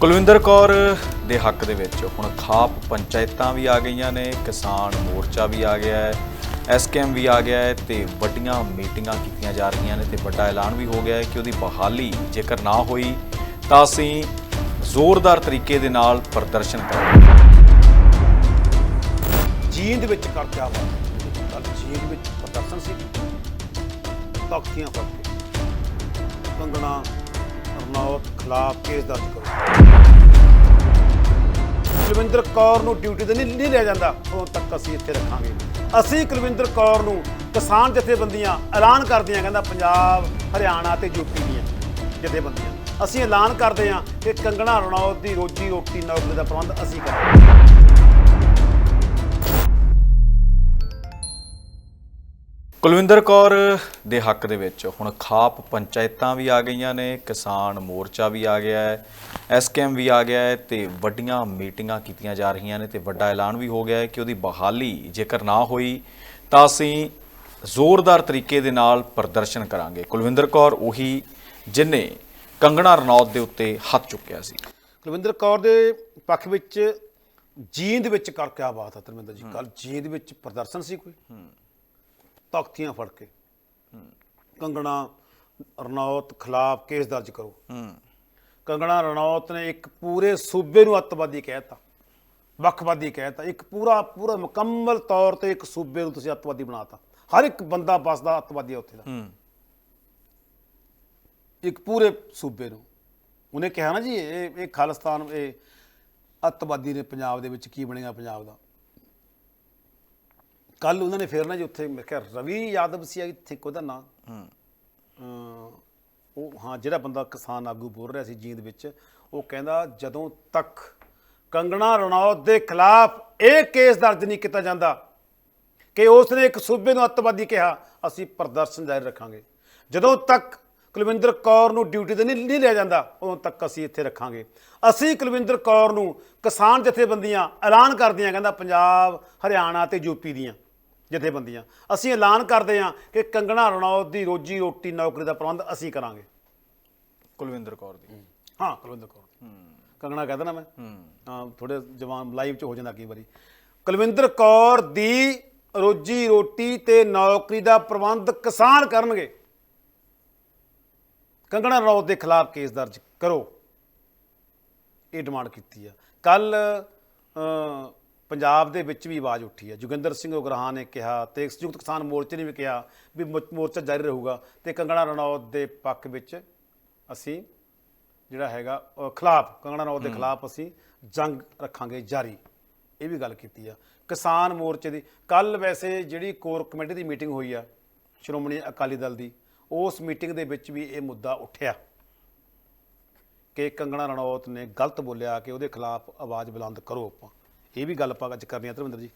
ਕੁਲਵਿੰਦਰ ਕੌਰ ਦੇ ਹੱਕ ਦੇ ਵਿੱਚ ਹੁਣ ਖਾਪ ਪੰਚਾਇਤਾਂ ਵੀ ਆ ਗਈਆਂ ਨੇ, ਕਿਸਾਨ ਮੋਰਚਾ ਵੀ ਆ ਗਿਆ ਹੈ, ਐਸਕੇਐਮ ਵੀ ਆ ਗਿਆ ਹੈ ਤੇ ਵੱਡੀਆਂ ਮੀਟਿੰਗਾਂ ਕੀਤੀਆਂ ਜਾ ਰਹੀਆਂ ਨੇ ਤੇ ਵੱਡਾ ਐਲਾਨ ਵੀ ਹੋ ਗਿਆ ਹੈ ਕਿ ਉਹਦੀ ਬਹਾਲੀ ਜੇਕਰ ਨਾ ਹੋਈ ਤਾਂ ਅਸੀਂ ਜ਼ੋਰਦਾਰ ਤਰੀਕੇ ਦੇ ਨਾਲ ਪ੍ਰਦਰਸ਼ਨ ਕਰਾਂਗੇ। ਜੀਂਦ ਵਿੱਚ ਕਰਕੇ ਆਵਾ ਕੱਲ ਜੀਂਦ ਵਿੱਚ ਪ੍ਰਦਰਸ਼ਨ ਸੀ। ਤਖਤੀਆਂ ਫੜ ਕੰਗਣਾ ਮੌਤ ਖਿਲਾਫ ਕੇਸ ਦਰਜ ਕਰੋ। ਕੁਲਵਿੰਦਰ ਕੌਰ ਨੂੰ ਡਿਊਟੀ ਤੇ ਨਹੀਂ ਨਹੀਂ ਲਿਆ ਜਾਂਦਾ। ਉਦੋਂ ਤੱਕ ਅਸੀਂ ਇੱਥੇ ਰੱਖਾਂਗੇ। ਅਸੀਂ ਕੁਲਵਿੰਦਰ ਕੌਰ ਨੂੰ ਕਿਸਾਨ ਜਥੇਬੰਦੀਆਂ ਐਲਾਨ ਕਰਦੀਆਂ, ਕਹਿੰਦਾ ਪੰਜਾਬ, ਹਰਿਆਣਾ ਤੇ ਯੂਪੀ ਦੀਆਂ ਜਥੇਬੰਦੀਆਂ। ਅਸੀਂ ਐਲਾਨ ਕਰਦੇ ਹਾਂ ਕਿ ਕੰਗਣਾ ਰਣੌਤ ਦੀ ਰੋਜੀ ਰੋਟੀ ਨੌਕਰੀ ਦਾ ਪ੍ਰਬੰਧ ਅਸੀਂ ਕਰਾਂਗੇ। ਕੁਲਵਿੰਦਰ ਕੌਰ ਦੇ ਹੱਕ ਦੇ ਵਿੱਚ ਹੁਣ ਖਾਪ ਪੰਚਾਇਤਾਂ ਵੀ ਆ ਗਈਆਂ ਨੇ ਕਿਸਾਨ ਮੋਰਚਾ ਵੀ ਆ ਗਿਆ ਹੈ ਐਸਕੇਐਮ ਵੀ ਆ ਗਿਆ ਹੈ ਤੇ ਵੱਡੀਆਂ ਮੀਟਿੰਗਾਂ ਕੀਤੀਆਂ ਜਾ ਰਹੀਆਂ ਨੇ ਤੇ ਵੱਡਾ ਐਲਾਨ ਵੀ ਹੋ ਗਿਆ ਹੈ ਕਿ ਉਹਦੀ ਬਹਾਲੀ ਜੇਕਰ ਨਾ ਹੋਈ ਤਾਂ ਅਸੀਂ ਜ਼ੋਰਦਾਰ ਤਰੀਕੇ ਦੇ ਨਾਲ ਪ੍ਰਦਰਸ਼ਨ ਕਰਾਂਗੇ। ਕੁਲਵਿੰਦਰ ਕੌਰ ਉਹੀ ਜਿਨੇ ਕੰਗਣਾ ਰਣੌਤ ਦੇ ਉੱਤੇ ਹੱਥ ਚੁੱਕਿਆ ਸੀ। ਕੁਲਵਿੰਦਰ ਕੌਰ ਦੇ ਪੱਖ ਵਿੱਚ ਜੀਂਦ ਵਿੱਚ ਕਰ ਕਿਆ ਬਾਤ ਹੈ ਧਰਮਿੰਦਰ ਜੀ। ਕੱਲ ਜੀਂਦ ਵਿੱਚ ਪ੍ਰਦਰਸ਼ਨ ਸੀ ਕੋਈ? ਤਖਤੀਆਂ ਫੜ ਕੇ। ਕੰਗਣਾ ਰਣੌਤ ਖਿਲਾਫ ਕੇਸ ਦਰਜ ਕਰੋ। ਕੰਗਣਾ ਰਣੌਤ ਨੇ ਇੱਕ ਪੂਰੇ ਸੂਬੇ ਨੂੰ ਅੱਤਵਾਦੀ ਕਹਿਤਾ। ਵੱਖਵਾਦੀ ਕਹਿਤਾ। ਇੱਕ ਪੂਰਾ ਪੂਰਾ ਮੁਕੰਮਲ ਤੌਰ ਤੇ ਇੱਕ ਸੂਬੇ ਨੂੰ ਤੁਸੀਂ ਅੱਤਵਾਦੀ ਬਣਾਤਾ। ਹਰ ਇੱਕ ਬੰਦਾ ਬਸਦਾ ਅੱਤਵਾਦੀ ਹੈ ਉੱਥੇ ਦਾ। ਇੱਕ ਪੂਰੇ ਸੂਬੇ ਨੂੰ। ਉਹਨੇ ਕਿਹਾ ਨਾ ਜੀ ਇਹ ਇਹ ਖਾਲਿਸਤਾਨ ਇਹ ਅੱਤਵਾਦੀ ਨੇ ਪੰਜਾਬ ਦੇ ਵਿੱਚ ਕੀ ਬਣੇਗਾ ਪੰਜਾਬ ਦਾ। ਕੱਲ ਉਹਨਾਂ ਨੇ ਫੇਰ ਨਾ ਜੀ ਉੱਥੇ ਮੈਂ ਕਿਹਾ ਰਵੀ ਯਾਦਵ ਸੀ ਇੱਥੇ ਉਹਦਾ ਨਾਂ। ਅਮ ਉਹ ਹਾਂ ਜਿਹੜਾ ਬੰਦਾ ਕਿਸਾਨ ਆਗੂ ਬੋਲ ਰਿਹਾ ਸੀ ਜੀਂਦ ਵਿੱਚ ਉਹ ਕਹਿੰਦਾ ਜਦੋਂ ਤੱਕ ਕੰਗਣਾ ਰਣੌਤ ਦੇ ਖਿਲਾਫ ਇਹ ਕੇਸ ਦਰਜ ਨਹੀਂ ਕੀਤਾ ਜਾਂਦਾ ਕਿ ਉਸ ਨੇ ਇੱਕ ਸੂਬੇ ਨੂੰ ਅੱਤਵਾਦੀ ਕਿਹਾ ਅਸੀਂ ਪ੍ਰਦਰਸ਼ਨ ਜਾਰੀ ਰੱਖਾਂਗੇ। ਜਦੋਂ ਤੱਕ ਕੁਲਵਿੰਦਰ ਕੌਰ ਨੂੰ ਡਿਊਟੀ ਤੇ ਨਹੀਂ ਨਹੀਂ ਲਿਆ ਜਾਂਦਾ ਉਦੋਂ ਤੱਕ ਅਸੀਂ ਇੱਥੇ ਰੱਖਾਂਗੇ। ਅਸੀਂ ਕੁਲਵਿੰਦਰ ਕੌਰ ਨੂੰ ਕਿਸਾਨ ਜਥੇਬੰਦੀਆਂ ਐਲਾਨ ਕਰਦੀਆਂ ਕਹਿੰਦਾ ਪੰਜਾਬ ਹਰਿਆਣਾ ਤੇ ਯੂਪੀ ਦੀਆਂ। ਜਥੇਬੰਦੀਆਂ। ਅਸੀਂ ਐਲਾਨ ਕਰਦੇ ਹਾਂ ਕਿ ਕੰਗਣਾ ਰਣੌਤ ਦੀ ਰੋਜੀ ਰੋਟੀ ਨੌਕਰੀ ਦਾ ਪ੍ਰਬੰਧ ਅਸੀਂ ਕਰਾਂਗੇ। ਕੁਲਵਿੰਦਰ ਕੌਰ ਦੀ। ਹਾਂ। ਕੁਲਵਿੰਦਰ ਕੌਰ। ਕੰਗਣਾ ਕਹਿੰਦਾ ਨਾ ਮੈਂ। ਹਾਂ। ਥੋੜੇ ਜਵਾਨ ਲਾਈਵ ਚ ਹੋ ਜਾਂਦਾ ਕਈ ਵਾਰੀ। ਕੁਲਵਿੰਦਰ ਕੌਰ ਦੀ ਰੋਜੀ ਰੋਟੀ ਤੇ ਨੌਕਰੀ ਦਾ ਪ੍ਰਬੰਧ ਕਿਸਾਨ ਕਰਨਗੇ। ਕੰਗਣਾ ਰਣੌਤ ਦੇ ਖਿਲਾਫ ਕੇਸ ਦਰਜ ਕਰੋ। ਇਹ ਡਿਮਾਂਡ ਕੀਤੀ ਆ। ਕੱਲ ਪੰਜਾਬ ਦੇ ਵਿੱਚ ਵੀ ਆਵਾਜ਼ ਉੱਠੀ ਹੈ। ਜੋਗਿੰਦਰ ਸਿੰਘ ਉਗਰਾਹਾਂ ਨੇ ਕਿਹਾ ਤੇ ਸੰਯੁਕਤ ਕਿਸਾਨ ਮੋਰਚੇ ਨੇ ਵੀ ਕਿਹਾ ਵੀ ਮੋਰਚਾ ਜਾਰੀ ਰਹੂਗਾ ਤੇ ਕੰਗਣਾ ਰਣੌਤ ਦੇ ਪੱਖ ਵਿੱਚ ਅਸੀਂ ਜਿਹੜਾ ਹੈਗਾ ਖਿਲਾਫ ਕੰਗਣਾ ਰਣੌਤ ਦੇ ਖਿਲਾਫ ਅਸੀਂ ਜੰਗ ਰੱਖਾਂਗੇ ਜਾਰੀ। ਇਹ ਵੀ ਗੱਲ ਕੀਤੀ ਆ। ਕਿਸਾਨ ਮੋਰਚੇ ਦੀ ਕੱਲ ਵੈਸੇ ਜਿਹੜੀ ਕੋਰ ਕਮੇਟੀ ਦੀ ਮੀਟਿੰਗ ਹੋਈ ਆ ਸ਼੍ਰੋਮਣੀ ਅਕਾਲੀ ਦਲ ਦੀ ਉਸ ਮੀਟਿੰਗ ਦੇ ਵਿੱਚ ਵੀ ਇਹ ਮੁੱਦਾ ਉੱਠਿਆ ਕਿ ਕੰਗਣਾ ਰਣੌਤ ਨੇ ਗਲਤ ਬੋਲਿਆ ਕਿ ਉਹਦੇ ਖਿਲਾਫ ਆਵਾਜ਼ ਬੁਲੰਦ ਕਰੋ ਆਪਾਂ। ਇਹ ਵੀ ਗੱਲ ਆਪਾਂ ਅੱਜ ਕਰਨੀ ਆ ਧਰਮਿੰਦਰ ਜੀ।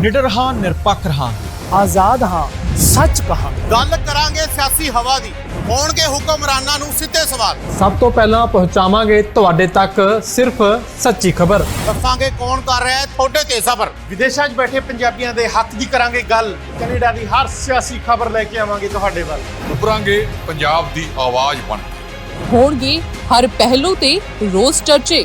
ਨਿਡਰ ਹਾਂ ਨਿਰਪੱਖ ਰਹਾਂ। ਆਜ਼ਾਦ ਹਾਂ ਸੱਚ ਕਹਾਂ ਗੱਲ ਕਰਾਂਗੇ ਸਿਆਸੀ ਹਵਾ ਦੀ। ਹੋਣਗੇ ਹੁਕਮਰਾਨਾਂ ਨੂੰ ਸਿੱਧੇ ਸਵਾਲ। ਸਭ ਤੋਂ ਪਹਿਲਾਂ ਪਹੁੰਚਾਵਾਂਗੇ ਤੁਹਾਡੇ ਤੱਕ ਸਿਰਫ ਸੱਚੀ ਖਬਰ। ਦੱਸਾਂਗੇ ਕੌਣ ਕਰ ਰਿਹਾ ਹੈ ਤੁਹਾਡੇ ਤੇ ਸਬਰ। ਵਿਦੇਸ਼ਾਂ 'ਚ ਬੈਠੇ ਪੰਜਾਬੀਆਂ ਦੇ ਹੱਕ ਦੀ ਕਰਾਂਗੇ ਗੱਲ। ਕੈਨੇਡਾ ਦੀ ਹਰ ਸਿਆਸੀ ਖਬਰ ਲੈ ਕੇ ਆਵਾਂਗੇ ਤੁਹਾਡੇ ਵੱਲ। ਉਭਰਾਂਗੇ ਪੰਜਾਬ ਦੀ ਆਵਾਜ਼ ਬਣ ਹੋਣਗੇ ਹਰ ਪਹਿਲੂ ਤੇ ਰੋਜ਼ ਚਰਚੇ।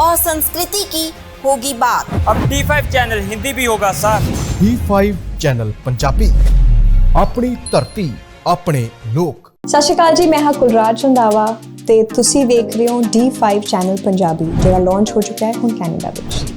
और संस्कृति की होगी बात अब D5 चैनल हिंदी भी होगा सर D5 ਚੈਨਲ ਪੰਜਾਬੀ ਆਪਣੀ ਧਰਤੀ ਆਪਣੇ ਲੋਕ ਸਤਿ ਸ਼੍ਰੀ ਅਕਾਲ ਜੀ ਮੈਂ ਹਾਂ ਕੁਲਰਾਜ ਰੰਦਾਵਾ ਤੇ ਤੁਸੀਂ ਵੇਖ ਰਹੇ ਹੋ D5 ਚੈਨਲ ਪੰਜਾਬੀ ਜਿਹੜਾ ਲਾਂਚ ਹੋ ਚੁੱਕਾ ਹੈ ਹੁਣ ਕੈਨੇਡਾ ਵਿੱਚ